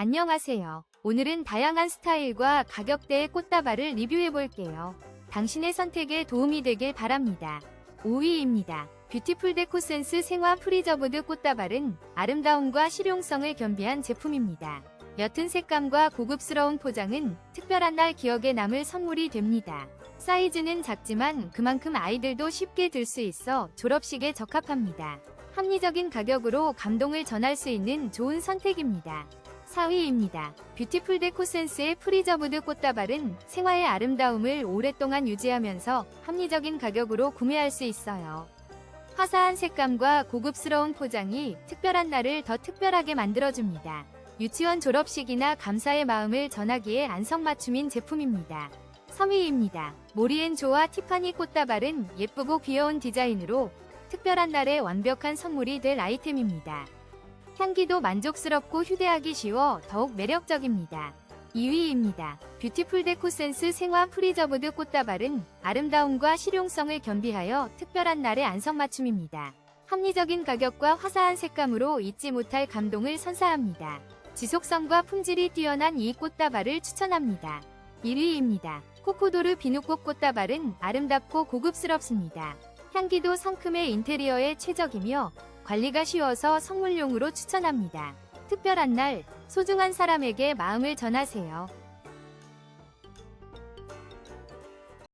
안녕하세요. 오늘은 다양한 스타일과 가격대의 꽃다발을 리뷰해 볼게요. 당신의 선택에 도움이 되길 바랍니다. 5위입니다. 뷰티풀 데코 센스 생화 프리저브드 꽃다발은 아름다움과 실용성을 겸비한 제품입니다. 옅은 색감과 고급스러운 포장은 특별한 날 기억에 남을 선물이 됩니다. 사이즈는 작지만 그만큼 아이들도 쉽게 들 수 있어 졸업식에 적합합니다. 합리적인 가격으로 감동을 전할 수 있는 좋은 선택입니다. 4위입니다. 뷰티풀 데코 센스의 프리저브드 꽃다발은 생화의 아름다움을 오랫동안 유지하면서 합리적인 가격으로 구매할 수 있어요. 화사한 색감과 고급스러운 포장이 특별한 날을 더 특별하게 만들어줍니다. 유치원 졸업식이나 감사의 마음을 전하기에 안성맞춤인 제품입니다. 3위입니다. 모리앤조와 티파니 꽃다발은 예쁘고 귀여운 디자인으로 특별한 날에 완벽한 선물이 될 아이템입니다. 향기도 만족스럽고 휴대하기 쉬워 더욱 매력적입니다. 2위입니다. 뷰티풀 데코 센스 생화 프리저브드 꽃다발은 아름다움과 실용성을 겸비하여 특별한 날의 안성맞춤입니다. 합리적인 가격과 화사한 색감으로 잊지 못할 감동을 선사합니다. 지속성과 품질이 뛰어난 이 꽃다발을 추천합니다. 1위입니다. 코코도르 비누꽃 꽃다발은 아름답고 고급스럽습니다. 향기도 성큼의 인테리어에 최적이며 관리가 쉬워서 선물용으로 추천합니다. 특별한 날, 소중한 사람에게 마음을 전하세요.